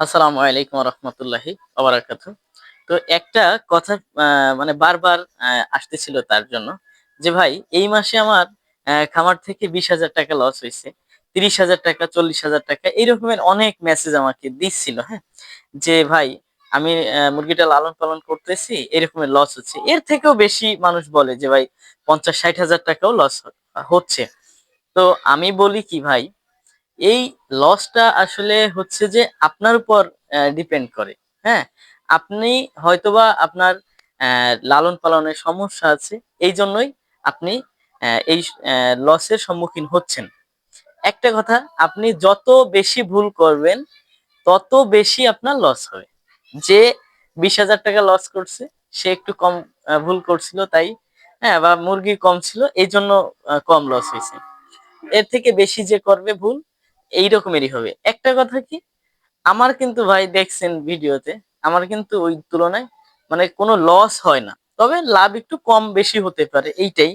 আসসালামু আলাইকুম রহমতুল্লাহি ওবরাকাত তো একটা কথা মানে বারবার আসতেছিল তার জন্য যে, ভাই, এই মাসে আমার খামার থেকে বিশ হাজার টাকা লস হয়েছে, তিরিশ হাজার টাকা, চল্লিশ হাজার টাকা এই রকমের অনেক মেসেজ আমাকে দিচ্ছিল হ্যাঁ? যে, ভাই, আমি মুরগিটা লালন পালন করতেছি, এরকমের লস হচ্ছে। এর থেকেও বেশি মানুষ বলে যে, ভাই, পঞ্চাশ ষাট হাজার টাকাও লস হচ্ছে। তো আমি বলি কি, ভাই এই লসটা আসলে হচ্ছে যে আপনার উপর ডিপেন্ড করে হ্যাঁ? আপনি হয়তোবা আপনার লালন পালনের সমস্যা আছে, এই জন্যই আপনি এই লসের সম্মুখীন হচ্ছেন। একটা কথা, আপনি যত বেশি ভুল করবেন, তত বেশি আপনার লস হবে। যে বিশ হাজার টাকা লস করছে, সে একটু কম ভুল করছিল তাই হ্যাঁ বা মুরগি কম ছিল, এই জন্য কম লস হয়েছে। এর থেকে বেশি যে করবে ভুল এই রকমেরই হবে। একটা কথা কি, আমার কিন্তু ভাই দেখছেন ভিডিওতে, আমার কিন্তু ওই তুলনায় মানে কোনো লস হয় না। তবে লাভ একটু কম বেশি হতে পারে, এইটাই।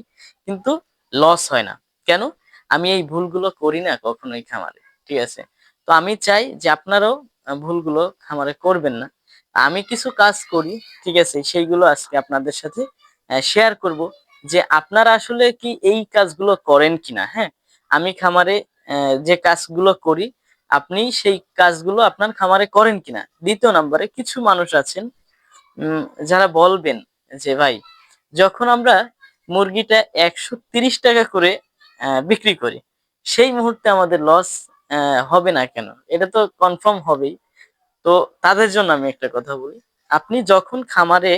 কিন্তু লস হয় না। কেন? আমি এই ভুলগুলো করি না কখনোই খামারে, ঠিক আছে? তো আমি চাই যে আপনারাও ভুলগুলো খামারে করবেন না। আমি কিছু কাজ করি, ঠিক আছে? সেইগুলো আজকে আপনাদের সাথে শেয়ার করব যে আপনারা আসলে কি এই কাজগুলো করেন কিনা হ্যাঁ? আমি খামারে যে কাজগুলো করি, আপনি সেই কাজগুলো আপনার খামারে করেন কিনা? দ্বিতীয় নম্বরে কিছু মানুষ আছেন যারা বলবেন যে, ভাই, যখন আমরা মুরগিটা একশো টাকা করে বিক্রি করি, সেই মুহূর্তে আমাদের লস হবে না কেন? এটা তো কনফার্ম হবেই। তো তাদের জন্য আমি একটা কথা বলি। আপনি যখন খামারে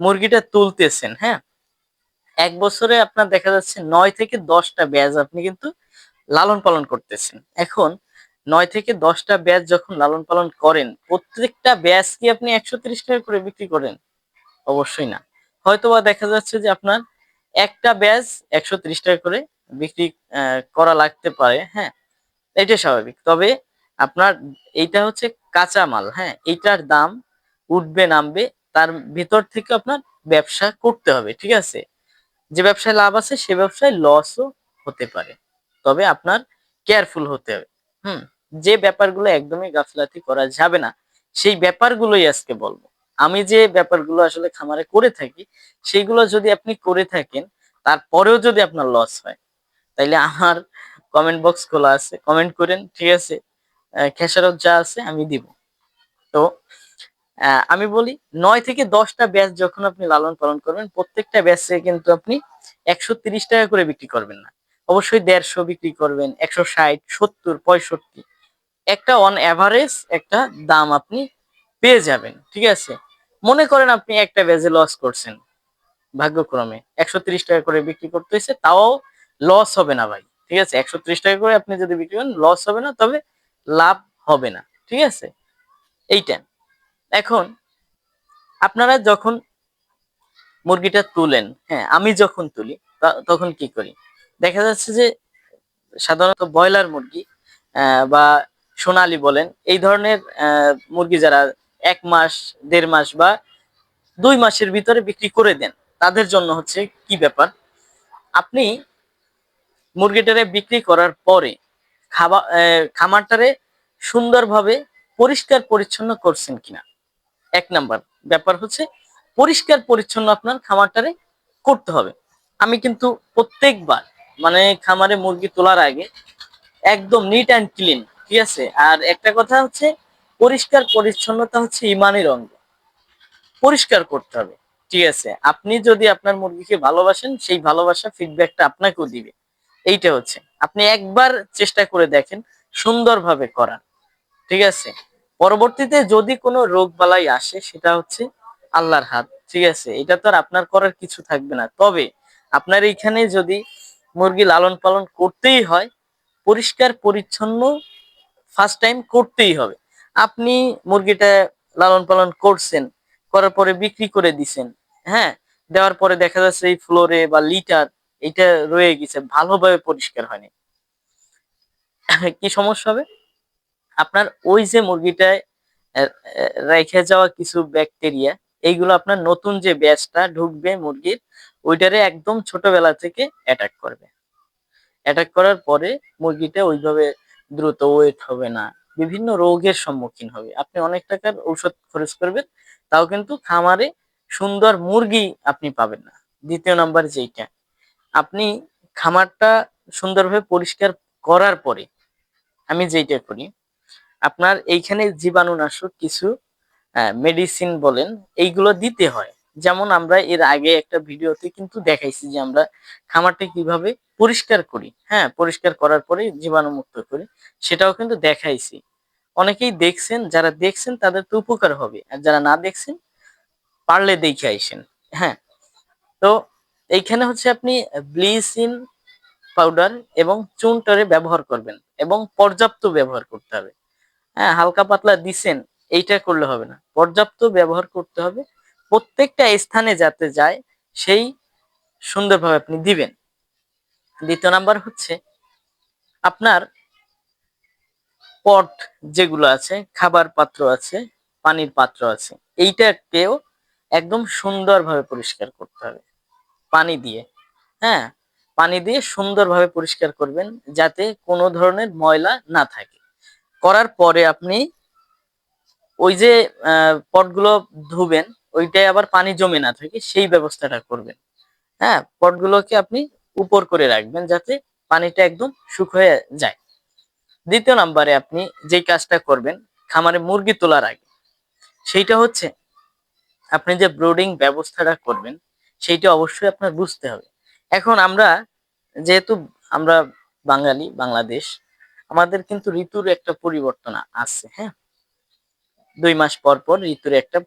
মুরগিটা তুলতেছেন হ্যাঁ এক বছরে আপনার দেখা যাচ্ছে নয় থেকে দশটা ব্যাজ, আপনি কিন্তু লালন পালন করতেছেন। এখন নয় থেকে দশটা ব্যাচ যখন লালন পালন করেন, প্রত্যেকটা ব্যাচ কি আপনি একশো টাকা করে বিক্রি করেন? অবশ্যই না। হয়তোবা দেখা যাচ্ছে যে আপনার একটা ব্যাচ একশো টাকা করে বিক্রি করা লাগতে পারে হ্যাঁ? এটা স্বাভাবিক। তবে আপনার এইটা হচ্ছে কাঁচা মাল হ্যাঁ? এইটার দাম উঠবে, নামবে, তার ভিতর থেকে আপনার ব্যবসা করতে হবে, ঠিক আছে? যে ব্যবসায় লাভ আছে, সে ব্যবসায় লসও হতে পারে। তবে আপনার কেয়ারফুল হতে হবে। হুম, যে ব্যাপারগুলো একদমই গাফলাতি করা যাবে না, সেই ব্যাপারগুলোই আজকে বলব। আমি যে ব্যাপারগুলো আসলে খামারে করে থাকি সেইগুলো যদি আপনি করে থাকেন, তারপরেও যদি আপনার লস হয়, তাইলে আমার কমেন্ট বক্স খোলা আছে। কমেন্ট করেন, ঠিক আছে? খেসারত যা আছে আমি দিব। তো আমি বলি নয় থেকে দশটা ব্যাচ যখন আপনি লালন পালন করবেন, প্রত্যেকটা ব্যাচে কিন্তু আপনি একশো টাকা করে বিক্রি করবেন না। অবশ্যই দেড়শো বিক্রি করবেন, একশো ষাট, সত্তর, পঁয়ষট্টি। একটা অন অ্যাভারেজ একটা দাম আপনি পেয়ে যাবেন, ঠিক আছে? মনে করেন আপনি একটা ব্যাচে লস করছেন, ভাগ্যক্রমে। একশো তিরিশ টাকা করে বিক্রি করতে হয়েছে, তাও লস হবে না ভাই, ঠিক আছে? একশো তিরিশ টাকা করে আপনি যদি বিক্রি করেন লস হবে না, তবে লাভ হবে না, ঠিক আছে? এইটা। এখন আপনারা যখন মুরগিটা তুলেন হ্যাঁ আমি যখন তুলি তখন কি করি? দেখা যাচ্ছে যে সাধারণত ব্রয়লার মুরগি বা সোনালি বলেন, এই ধরনের মুরগি যারা এক মাস, দেড় মাস বা দুই মাসের ভিতরে বিক্রি করে দেন, তাদের জন্য হচ্ছে কি ব্যাপার? আপনি মুরগিটারে বিক্রি করার পরে খাবার খামারটারে সুন্দরভাবে পরিষ্কার পরিচ্ছন্ন করছেন কিনা? এক নাম্বার ব্যাপার হচ্ছে পরিষ্কার পরিচ্ছন্ন আপনার খামারটারে করতে হবে। আমি কিন্তু প্রত্যেকবার মানে খামারে মুরগি তোলার আগে একদম নিট অ্যান্ড ক্লিন ঠিক আছে? আর একটা কথা হচ্ছে, পরিষ্কার পরিচ্ছন্নতা হচ্ছে ইমানের অঙ্গ। পরিষ্কার করতে হবে, ঠিক আছে? আপনি যদি আপনার মুরগিকে ভালোবাসেন, সেই ভালোবাসা ফিডব্যাকটা আপনাকেও দিবে। এইটা হচ্ছে। আপনি একবার চেষ্টা করে দেখেন, সুন্দরভাবে করার, ঠিক আছে? পরবর্তীতে যদি কোনো রোগ বালাই আসে, সেটা হচ্ছে আল্লাহর হাত, ঠিক আছে? এটা তো আর আপনার করার কিছু থাকবে না। তবে আপনার এইখানে যদি মুরগি লালন পালন করতেই হয়, পরিষ্কার, পরিচ্ছন্ন ফার্স্ট টাইম করতেই হবে। আপনি মুরগিটা লালন পালন করছেন, করার পরে বিক্রি করে দিছেন হ্যাঁ? দেওয়ার পরে দেখা যাচ্ছে এই ফ্লোরে বা লিটার এটা রয়ে গেছে, ভালোভাবে পরিষ্কার হয়নি। কি সমস্যা হবে? আপনার ওই যে মুরগিটায় রেখে যাওয়া কিছু ব্যাকটেরিয়া এইগুলো আপনার নতুন যে ব্যাচটা ঢুকবে মুরগির ওইটারে একদম ছোটবেলা থেকে অ্যাটাক করবে। অ্যাটাক করার পরে মুরগিটা ওইভাবে দ্রুত ওয়েট হবে না। বিভিন্ন রোগের সম্মুখীন হবে। আপনি অনেক টাকার ঔষধ খরচ করবেন, তাও কিন্তু খামারে সুন্দর মুরগি আপনি পাবেন না। দ্বিতীয় নাম্বার যেইটা, আপনি খামারটা সুন্দরভাবে পরিষ্কার করার পরে, আমি যেইটা করি, আপনার এইখানে জীবাণুনাশক কিছু মেডিসিন বলেন, এইগুলো দিতে হয়। যেমন আমরা এর আগে একটা ভিডিওতে কিন্তু দেখাইছি যে আমরা খামারটি কীভাবে পরিষ্কার করি হ্যাঁ পরিষ্কার করার পরে জীবাণুমুক্ত করি, সেটাও কিন্তু দেখাইছি। অনেকেই দেখছেন, যারা দেখছেন তাদের তো উপকার হবে, আর যারা না দেখছেন পারলে দেখে আইসেন হ্যাঁ। তো এইখানে হচ্ছে আপনি ব্লিচিং পাউডার এবং চুনটারে ব্যবহার করবেন এবং পর্যাপ্ত ব্যবহার করতে হবে। হ্যাঁ হালকা পাতলা দিছেন, এইটা করলে হবে না। পর্যাপ্ত ব্যবহার করতে হবে প্রত্যেকটা স্থানে যাতে যায়, সেই সুন্দরভাবে আপনি দিবেন। দ্বিতীয় নাম্বার হচ্ছে, আপনার পট যেগুলো আছে, খাবার পাত্র আছে, পানির পাত্র আছে, এইটাকেও একদম সুন্দরভাবে পরিষ্কার করতে হবে। পানি দিয়ে হ্যাঁ? পানি দিয়ে সুন্দরভাবে পরিষ্কার করবেন, যাতে কোনো ধরনের ময়লা না থাকে। করার পরে আপনি ওই যে পটগুলো ধুবেন ওইটাই আবার পানি জমে না থাকে, সেই ব্যবস্থাটা করবেন। হ্যাঁ পটগুলোকে আপনি উপর করে রাখবেন যাতে পানিটা একদম শুকিয়ে যায়। দ্বিতীয় নাম্বারে আপনি যেই কাজটা করবেন, খামারে মুরগি তোলার আগে, সেইটা হচ্ছে আপনি যে ব্রোডিং ব্যবস্থাটা করবেন, সেইটা অবশ্যই আপনার বুঝতে হবে। এখন আমরা যেহেতু আমরা বাঙালি, বাংলাদেশ, আমাদের কিন্তু ঋতুর একটা পরিবর্তন আছে হ্যাঁ? দুই মাস পর পর ঋতুর একটা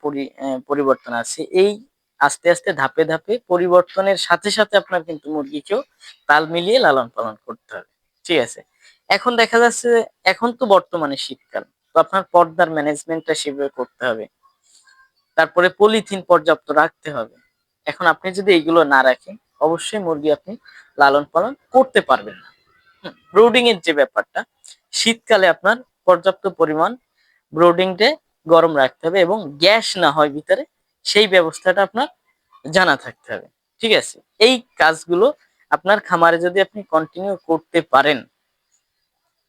পরিবর্তন আছে। এই আস্তে আস্তে ধাপে ধাপে পরিবর্তনের সাথে সাথে আপনার কিন্তু মুরগিকেও তাল মিলিয়ে লালন পালন করতে হবে। ঠিক আছে? এখন দেখা যাচ্ছে এখন তো বর্তমানে শীতকাল, তো আপনার পর্দার ম্যানেজমেন্টটা সেভাবে করতে হবে। তারপরে পলিথিন পর্যাপ্ত রাখতে হবে। এখন আপনি যদি এইগুলো না রাখেন, অবশ্যই মুরগি আপনি লালন পালন করতে পারবেন না। ব্রোডিং এর যে ব্যাপারটা, শীতকালে আপনার পর্যাপ্ত পরিমাণ ব্রোডিংটে গরম রাখতে হবে এবং গ্যাস না হয় ভিতরে, সেই ব্যবস্থাটা আপনার জানা থাকতে হবে। ঠিক আছে? এই কাজগুলো আপনার খামারে যদি আপনি কন্টিনিউ করতে পারেন,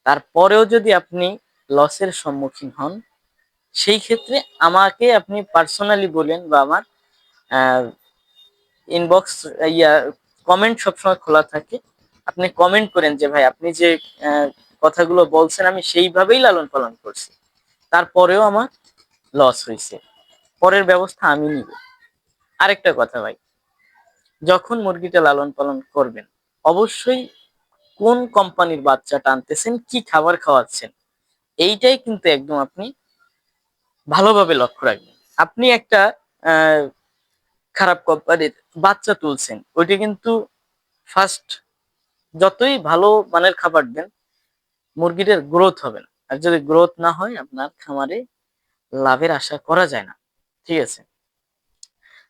তারপরেও যদি আপনি লসের সম্মুখীন হন, সেই ক্ষেত্রে আমাকে আপনি পার্সোনালি বলেন বা আমার ইনবক্স ইয়া কমেন্ট সবসময় খোলা থাকে। আপনি কমেন্ট করেন যে, ভাই, আপনি যে কথাগুলো বলছেন, আমি সেইভাবেই লালন পালন করছি। তারপরেও আমার লস হয়েছে পরের ব্যবস্থা আমি নিব। আরেকটা কথা ভাই, যখন মুরগিটা লালন পালন করবেন, অবশ্যই কোন কোম্পানির বাচ্চা টানতেছেন, কি খাবার খাওয়াচ্ছেন, এইটাই কিন্তু একদম আপনি ভালোভাবে লক্ষ্য রাখবেন। আপনি একটা খারাপ কোম্পানির বাচ্চা তুলছেন, ওইটা কিন্তু ফার্স্ট যতই ভালো মানের খাবার দেন, মুরগিটার গ্রোথ হবে না। আর যদি গ্রোথ না হয়, আপনার খামারে লাভের আশা করা যায় না। ঠিক আছে?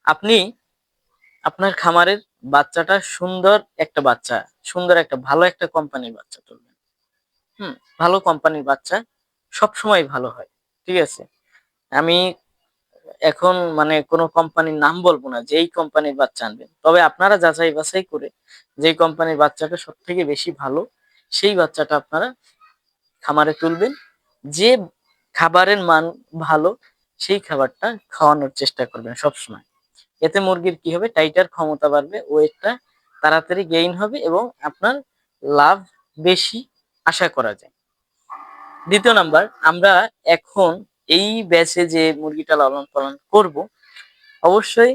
আপনি আপনার খামারের বাচ্চাটা সুন্দর একটা বাচ্চা, সুন্দর একটা ভালো একটা কোম্পানির বাচ্চা তুলবেন। হুম, ভালো কোম্পানির বাচ্চা সব সময় ভালো হয়। ঠিক আছে? আমি এখন মানে কোনো কোম্পানির নাম বলব না, যেই কোম্পানির বাচ্চা আনবেন। তবে আপনারা যাচাই বাছাই করে যেই কোম্পানির বাচ্চাটা সব থেকে বেশি ভালো, সেই বাচ্চাটা আপনারা খামারে তুলবেন। যে খাবারের মান ভালো, সেই খাবারটা খাওয়ানোর চেষ্টা করবেন সবসময়। এতে মুরগির কি হবে? টাইটার ক্ষমতা বাড়বে, ওয়েটটা তাড়াতাড়ি গেইন হবে এবং আপনার লাভ বেশি আশা করা যায়। দ্বিতীয় নাম্বার, আমরা এখন এই ব্যাচে যে মুরগিটা লালন পালন করব, অবশ্যই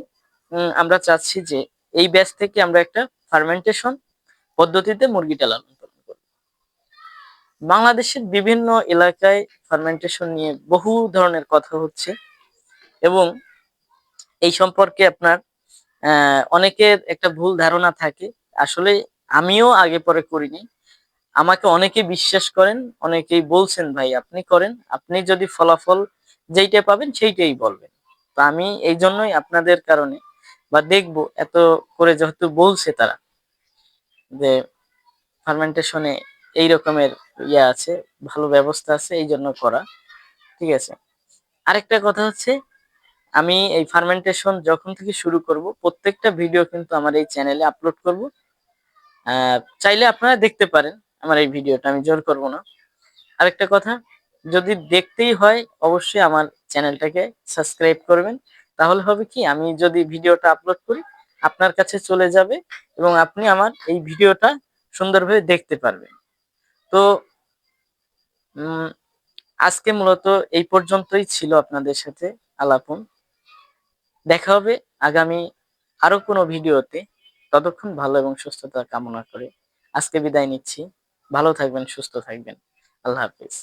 আমরা চাচ্ছি যে এই ব্যাচ থেকে আমরা একটা ফার্মেন্টেশন পদ্ধতিতে মুরগিটা লালন বাংলাদেশের বিভিন্ন এলাকায় ফার্মেন্টেশন নিয়ে বহু ধরনের কথা হচ্ছে এবং এই সম্পর্কে আপনার অনেকের একটা ভুল ধারণা থাকে। আসলে আমিও আগে পরে করিনি। আমাকে অনেকে বিশ্বাস করেন, অনেকেই বলছেন, ভাই, আপনি করেন। আপনি যদি ফলাফল যেইটা পাবেন, সেইটাই বলবেন। তো আমি এই জন্যই আপনাদের কারণে বা দেখব এত করে যেহেতু বলছে তারা যে ফার্মেন্টেশনে এই রকমের ইয়ে আছে, ভালো ব্যবস্থা আছে এই জন্য করা। ঠিক আছে? আরেকটা কথা হচ্ছে, আমি এই ফার্মেন্টেশন যখন থেকে শুরু করব, প্রত্যেকটা ভিডিও কিন্তু আমার এই চ্যানেলে আপলোড করব। চাইলে আপনারা দেখতে পারেন আমার এই ভিডিওটা আমি জোর করব না। আরেকটা কথা, যদি দেখতেই হয়, অবশ্যই আমার চ্যানেলটাকে সাবস্ক্রাইব করবেন। তাহলে হবে কি, আমি যদি ভিডিওটা আপলোড করি, আপনার কাছে চলে যাবে এবং আপনি আমার এই ভিডিওটা সুন্দরভাবে দেখতে পারবেন। তো আজকে মূলত এই পর্যন্তই ছিল আপনাদের সাথে আলাপন। দেখা হবে আগামী আরও কোনো ভিডিওতে। ততক্ষণ ভালো এবং সুস্থতা কামনা করে আজকে বিদায় নিচ্ছি। ভালো থাকবেন, সুস্থ থাকবেন। আল্লাহ হাফিজ।